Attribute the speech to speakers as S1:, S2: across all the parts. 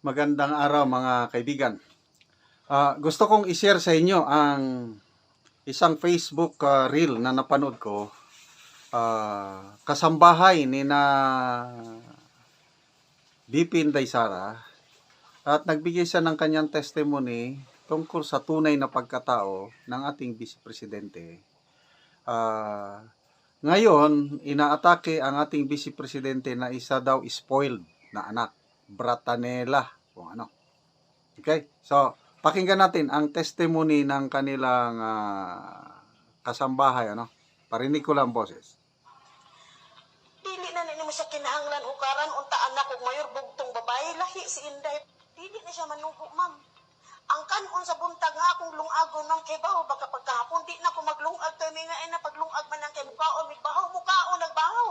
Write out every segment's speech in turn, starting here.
S1: Magandang araw mga kaibigan. Ah, gusto kong i-share sa inyo ang isang Facebook ah, reel na napanood ko. Ah, kasambahay ni na BP Inday Sara at nagbigay siya ng kanyang testimony tungkol sa tunay na pagkatao ng ating Vice Presidente. Ah, ngayon, inaatake ang ating Vice Presidente na isa daw spoiled na anak. Bratanela kung ano. Okay? So, pakinggan natin ang testimony ng kanilang ah, kasambahay, ano? Parinig ko lang boses.
S2: Dili na nini mo siya kinahanglan hukaran unta anak ug mayor bugtong babae lahi si Inday. Dili na siya manugo, ma'am. Ang kanon sa buntag nga akong lungagon ng kibaw baka pagkahapon di na ko maglungag kay may nga na paglungag man ang kay mukhaon migbahaw mukhaon nagbahaw.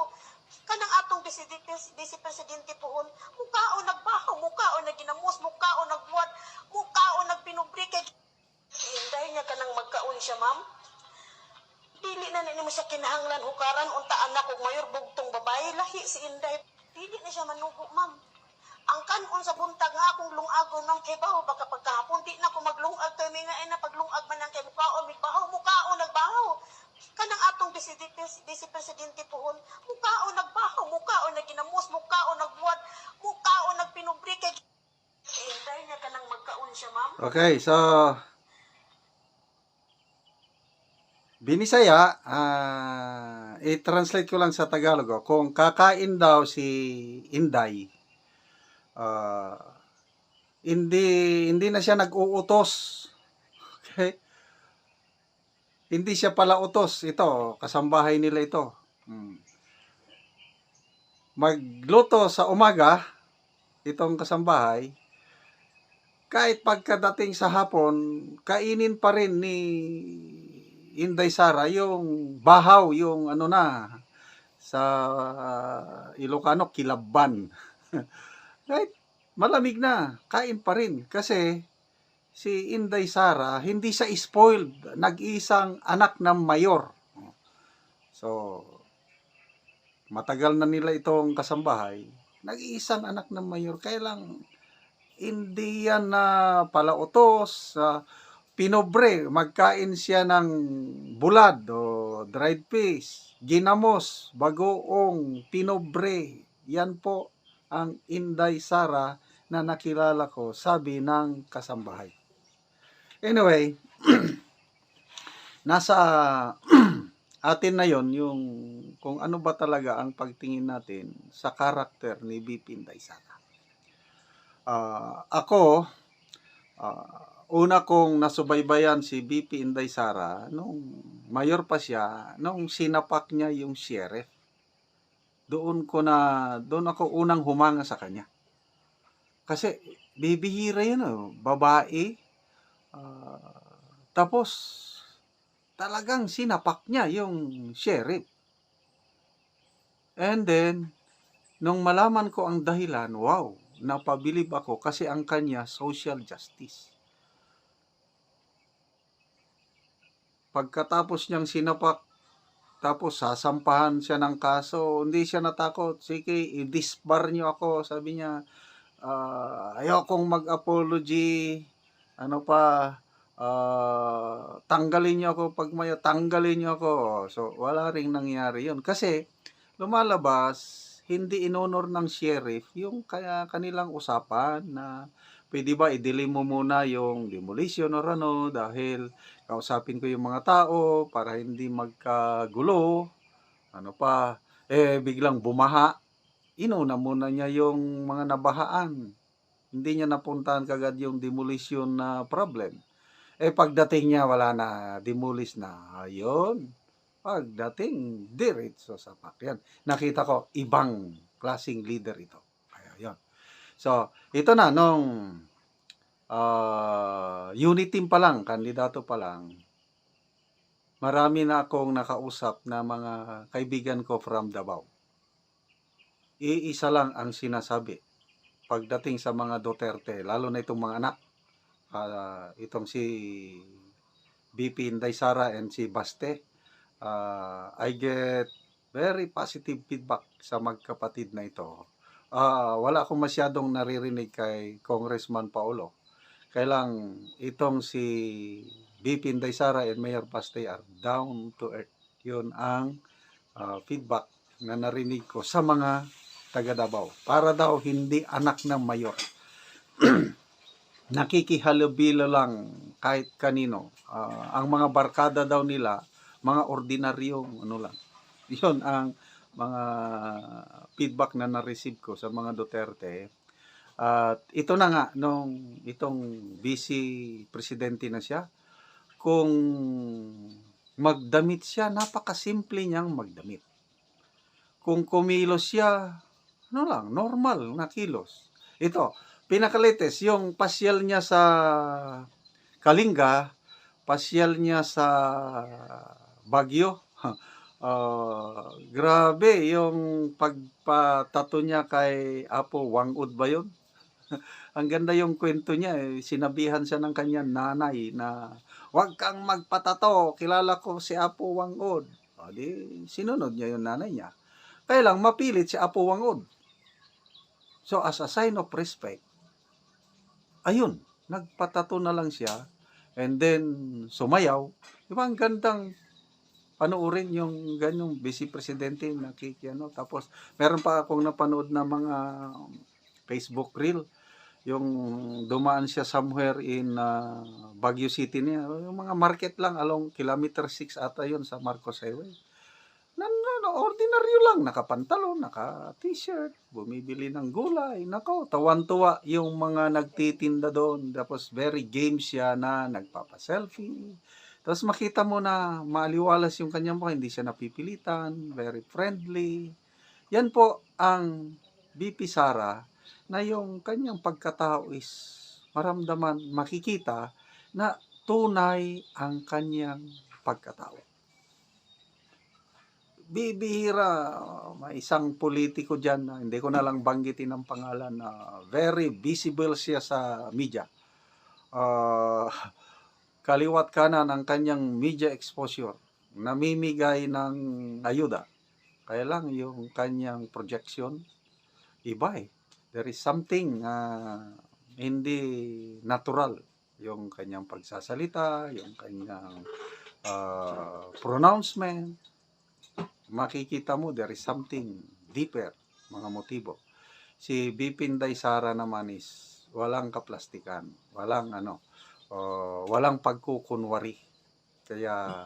S2: Kanang atong presidente vice presidente pohon mukhaon nagbahaw mukhaon naginamos mukhaon nagbuhat mukhaon nagpinubre kay si Inday niya kanang magkaon siya, ma'am. Dili na nini mo siya kinahanglan hukaran unta anak ug mayor bugtong babae lahi si Inday. Dili na siya manugo, ma'am. Ang kanon sa buntag nga akong lungagon ng kibaw baka pagkahapon di na ko maglungag kay may nga na paglungag man ang kay mukhaon migbahaw mukhaon nagbahaw. Kanang atong presidente vice presidente pohon mukhaon nagbahaw mukhaon naginamos mukhaon nagbuhat mukhaon nagpinubre kay si Inday niya kanang magkaon siya, ma'am.
S1: Okay, so Binisaya, ah, i-translate ko lang sa Tagalog. oh. Kung kakain daw si Inday, ah, hindi hindi na siya nag-uutos. Okay? Hindi siya pala utos. Ito, kasambahay nila ito. Hmm. Magluto sa umaga, itong kasambahay, kahit pagkadating sa hapon, kainin pa rin ni Inday Sara yung bahaw, yung ano na, sa Ilocano, kilaban. kahit malamig na, kain pa rin. Kasi si Inday Sara, hindi siya spoiled. Nag-isang anak ng mayor. So, matagal na nila itong kasambahay. Nag-iisang anak ng mayor. Kaya lang, hindi yan na palautos. sa pinobre, magkain siya ng bulad o dried fish, ginamos, bagoong, pinobre. Yan po ang Inday Sara na nakilala ko, sabi ng kasambahay. Anyway, nasa atin na yon yung kung ano ba talaga ang pagtingin natin sa karakter ni BP Inday Sara. Ah, ako, ah, una kong nasubaybayan si BP Inday Sara nung mayor pa siya, nung sinapak niya yung sheriff. Doon ko na, doon ako unang humanga sa kanya. Kasi, bibihira yun, oh, babae. ah, tapos, talagang sinapak niya yung sheriff. And then, nung malaman ko ang dahilan, wow, napabilib ako kasi ang kanya social justice. Pagkatapos niyang sinapak, tapos sasampahan siya ng kaso, hindi siya natakot. Sige, i-disbar niyo ako. Sabi niya, ah, ayokong mag-apology. Ano pa, ah, tanggalin niyo ako pag may tanggalin niyo ako. So, wala ring nangyari yun. Kasi, lumalabas, hindi inonor ng sheriff yung kaya kanilang usapan na pwede ba i-delay mo muna yung demolition or ano dahil kausapin ko yung mga tao para hindi magkagulo. Ano pa, eh biglang bumaha. Inuna muna niya yung mga nabahaan. Hindi niya napuntahan kagad yung demolition na problem. Eh pagdating niya wala na, demolish na. Ayun. Pagdating, diretso sa pakyan. Nakita ko, ibang klaseng leader ito. Ayun. So, ito na, nung ah unit team pa lang, kandidato pa lang, marami na akong nakausap na mga kaibigan ko from Davao. Iisa lang ang sinasabi pagdating sa mga Duterte, lalo na itong mga anak, ah, itong si BP Inday Sara and si Baste, ah, I get very positive feedback sa magkapatid na ito ah, wala akong masyadong naririnig kay Congressman Paulo. Kailang itong si BP Inday Sara and Mayor Pastay are down to earth. Yun ang ah, feedback na narinig ko sa mga taga Davao. Para daw hindi anak ng mayor. Nakikihalubilo lang kahit kanino. Ah, ang mga barkada daw nila, mga ordinaryong ano lang. Yun ang mga feedback na na-receive ko sa mga Duterte. At ito na nga, nung itong vice presidente na siya, kung magdamit siya, napakasimple niyang magdamit. Kung kumilos siya, ano lang, normal na kilos. Ito, pinakalites, yung pasyal niya sa Kalinga, pasyal niya sa Bagyo, Ah, grabe yung pagpatato niya kay Apo Wangud ba yun? Ang ganda yung kwento niya eh. Sinabihan siya ng kanyang nanay na huwag kang magpatato, kilala ko si Apo Wangud. O sinunod niya yung nanay niya. Kaya lang mapilit si Apo Wangud. So as a sign of respect, ayun, nagpatato na lang siya and then sumayaw. Di ang gandang panoorin yung ganyong vice presidente nakikiano tapos meron pa akong napanood na mga Facebook reel. Yung dumaan siya somewhere in uh, Baguio City niya. Yung mga market lang along kilometer 6 ata yun sa Marcos Highway. Na, na, na ordinaryo lang. Nakapantalon naka t-shirt bumibili ng gulay. Nako tawan-tuwa yung mga nagtitinda doon. Tapos very game siya na nagpapa-selfie tapos makita mo na maliwalas yung kanyang mukha, hindi siya napipilitan, very friendly. Yan po ang BP Sara na yung kanyang pagkatao is maramdaman, makikita na tunay ang kanyang pagkatao. Bibihira, may isang politiko dyan na hindi ko na lang banggitin ang pangalan na very visible siya sa media. Ah kaliwat kanan ang kanyang media exposure, namimigay ng ayuda. Kaya lang yung kanyang projection, iba eh. There is something uh, hindi natural. Yung kanyang pagsasalita, yung kanyang uh, pronouncement. Makikita mo, there is something deeper, mga motibo. Si Bipinday Sara naman is walang kaplastikan, walang ano, uh, walang pagkukunwari. Kaya,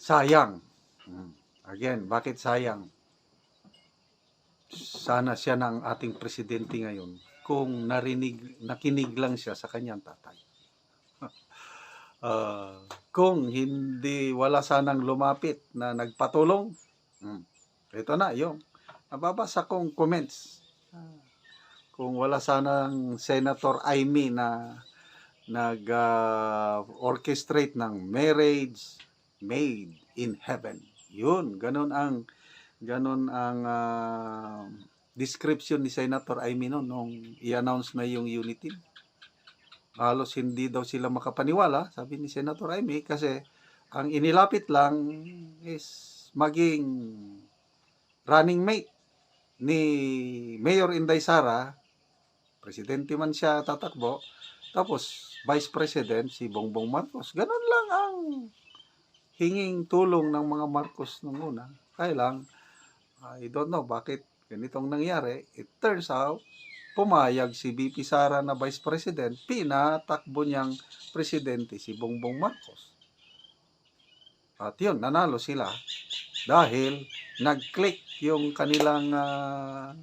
S1: sayang. Mm. Again, bakit sayang? Sana siya ng ating presidente ngayon kung narinig, nakinig lang siya sa kanyang tatay. uh, kung hindi, wala sanang lumapit na nagpatulong, mm, ito na, yung nababasa kong comments. Kung wala sanang Senator Aimee na nag-orchestrate ng marriage made in heaven. Yun, ganun ang ganun ang uh, description ni Senator Aimee no, nung i-announce na yung unity. Halos hindi daw sila makapaniwala, sabi ni Senator Aimee, kasi ang inilapit lang is maging running mate ni Mayor Inday Sara, presidente man siya tatakbo, tapos Vice President si Bongbong Marcos. Ganun lang ang hinging tulong ng mga Marcos nung una. Kaya lang, I don't know bakit ganitong nangyari. It turns out, pumayag si BP Sara na Vice President, pinatakbo niyang presidente si Bongbong Marcos. At yun, nanalo sila dahil nag-click yung kanilang uh,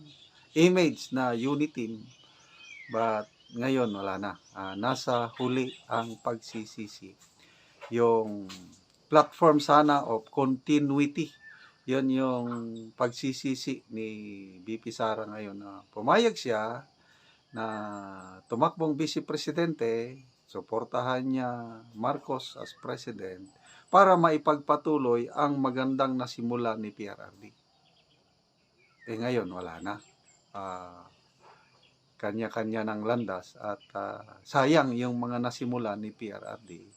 S1: image na unity. But ngayon wala na. Uh, nasa huli ang pagsisisi. Yung platform sana of continuity. Yun yung pagsisisi ni BP Sara ngayon na pumayag siya na tumakbong vice presidente, suportahan niya Marcos as president para maipagpatuloy ang magandang nasimula ni PRRD. Eh ngayon wala na. Uh, kanya-kanya ng landas at uh, sayang yung mga nasimula ni PRRD.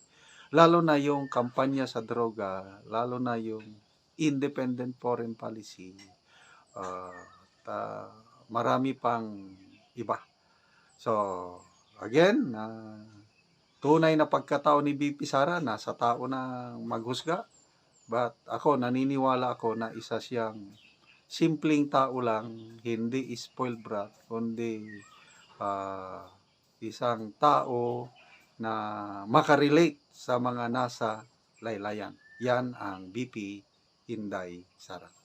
S1: Lalo na yung kampanya sa droga, lalo na yung independent foreign policy. Uh, ah, marami pang iba. So, again, ah, tunay na pagkatao ni BP Sara, nasa tao na maghusga. But ako, naniniwala ako na isa siyang simpleng tao lang, hindi spoiled brat, kundi ah, isang tao na makarelate sa mga nasa laylayan. Yan ang BP Inday Sara.